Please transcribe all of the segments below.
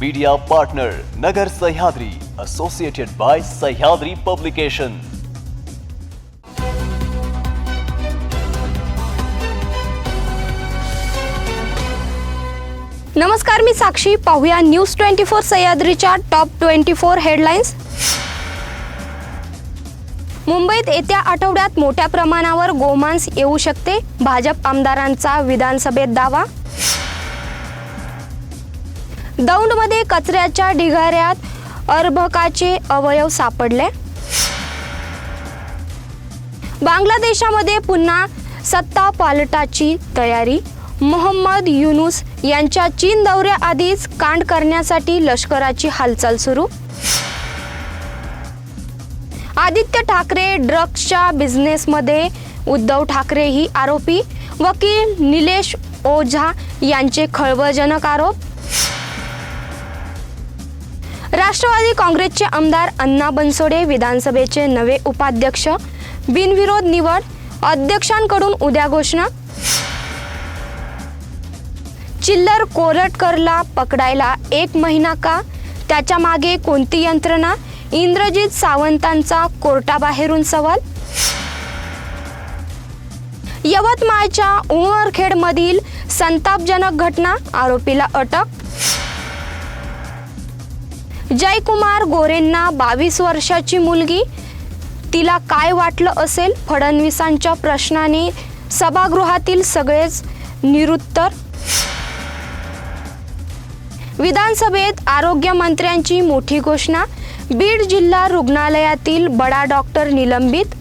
Media partner Nagar Sahyadri associated by Sahyadri publication नमस्कार मी साक्षी. पाहूया न्यूज ट्वेंटी फोर सह्याद्रीच्या टॉप ट्वेंटी फोर हेडलाईन्स मुंबईत येत्या आठवड्यात मोठ्या प्रमाणावर गोमांस येऊ शकते. भाजप आमदारांचा विधानसभेत दावा. दौंडमध्ये कचऱ्याच्या ढिगाऱ्यात अर्भकाचे अवयव सापडले. बांगलादेशामध्ये पुन्हा सत्ता पालटाची तयारी. मोहम्मद युनुस यांच्या चीन दौऱ्याआधीच कांड करण्यासाठी लष्कराची हालचाल सुरू. आदित्य ठाकरे ड्रग्सच्या बिझनेसमध्ये उद्धव ठाकरे ही आरोपी. वकील निलेश ओझा यांचे खळबळजनक आरोप. राष्ट्रवादी काँग्रेसचे आमदार अण्णा बनसोडे विधानसभेचे नवे उपाध्यक्ष बिनविरोध निवड अध्यक्षांकडून उद्या घोषणा. चिल्लर कोरटकरला पकडायला एक महिना का? त्याच्यामागे कोणती यंत्रणा? इंद्रजित सावंतांचा कोर्टाबाहेरून सवाल. यवतमाळच्या उमरखेडमधील संतापजनक घटना आरोपीला अटक. जयकुमार गोरेंना बावीस वर्षाची मुलगी. तिला काय वाटलं असेल? फडणवीसांच्या प्रश्नाने सभागृहातील सगळेच निरुत्तर. विधानसभेत आरोग्यमंत्र्यांची मोठी घोषणा. बीड जिल्हा रुग्णालयातील बडा डॉक्टर निलंबित.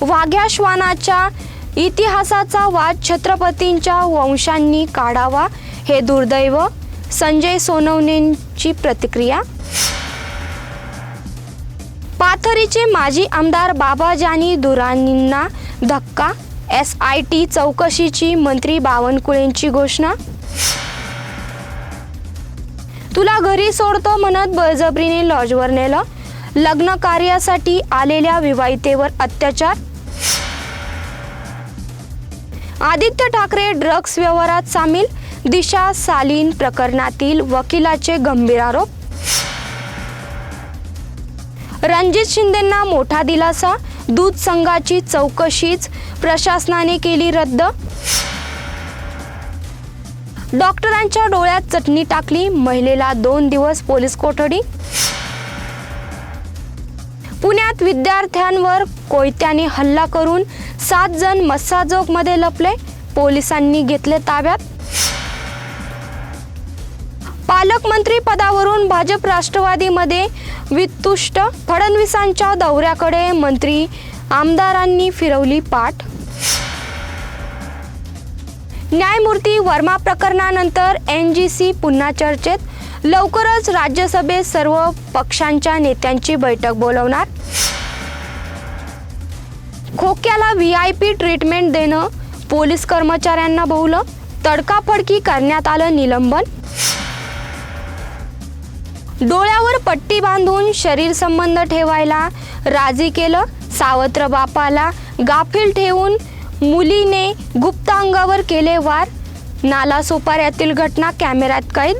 वाघ्या श्वानाच्या इतिहासाचा वाद छत्रपतींच्या वंशांनी काढावा हे दुर्दैव. संजय सोनवणेंची प्रतिक्रिया? पाथरीचे माजी आमदार बाबाजानी दुरानींना धक्का? एस आय टी चौकशीची मंत्री बावनकुळेंची घोषणा? तुला घरी सोडतो म्हणत बळजबरीने लॉजवर नेलं? लग्न कार्यासाठी आलेल्या विवाहितेवर अत्याचार? आदित्य ठाकरे ड्रग्स व्यवहारात सामील? दिशा सालीन प्रकरणातील वकिलाचे गंभीर आरोप? रणजित शिंदेंना मोठा दिलासा? दूध संघाची चौकशीच प्रशासनाने केली रद्द? डॉक्टरांच्या डोळ्यात चटणी टाकली महिलेला दोन दिवस पोलीस कोठडी? पुण्यात विद्यार्थ्यांवर कोयत्याने हल्ला करून सात जण मस्साजोगमध्ये लपले पोलिसांनी घेतले ताब्यात? पालकमंत्री पदावरून भाजप राष्ट्रवादीमध्ये वितुष्ट फडणवीसांच्या दौऱ्याकडे मंत्री आमदारांनी फिरवली पाठ. न्यायमूर्ती वर्मा प्रकरणानंतर एन जी सी पुन्हा चर्चेत. लवकरच राज्यसभेत सर्व पक्षांच्या नेत्यांची बैठक बोलवणार. खोक्याला व्ही आय पी ट्रीटमेंट देणं पोलीस कर्मचाऱ्यांना बहुलं तडकाफडकी करण्यात आलं निलंबन. डोळ्यावर पट्टी बांधून शरीर संबंध ठेवायला राजी केलं सावत्र बापाला. गाफील ठेवून मुलीने गुप्त अंगावर केले वार. नाला सोपाऱ्यातील घटना कॅमेऱ्यात कैद.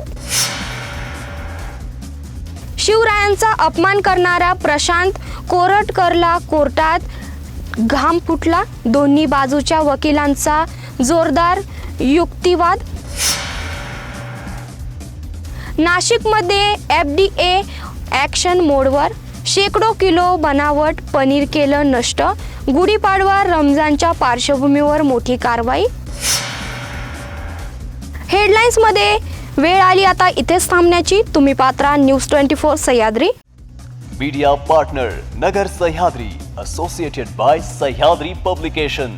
शिवरायांचा अपमान करणारा प्रशांत कोरटकरला कोर्टात घाम फुटला. दोन्ही बाजूच्या वकिलांचा जोरदार युक्तिवाद नाशिकमध्ये एफ डी ए ॲक्शन मोडवर शेकडो किलो बनावट पनीर केलं नष्ट. गुढीपाडवा रमजानच्या पार्श्वभूमीवर मोठी कारवाई. हेडलाईन्समध्ये वेळ आली आता इथेच थांबण्याची. तुम्ही Patra news twenty four Sahyadri. Media partner Nagar Sahyadri associated by Sahyadri publication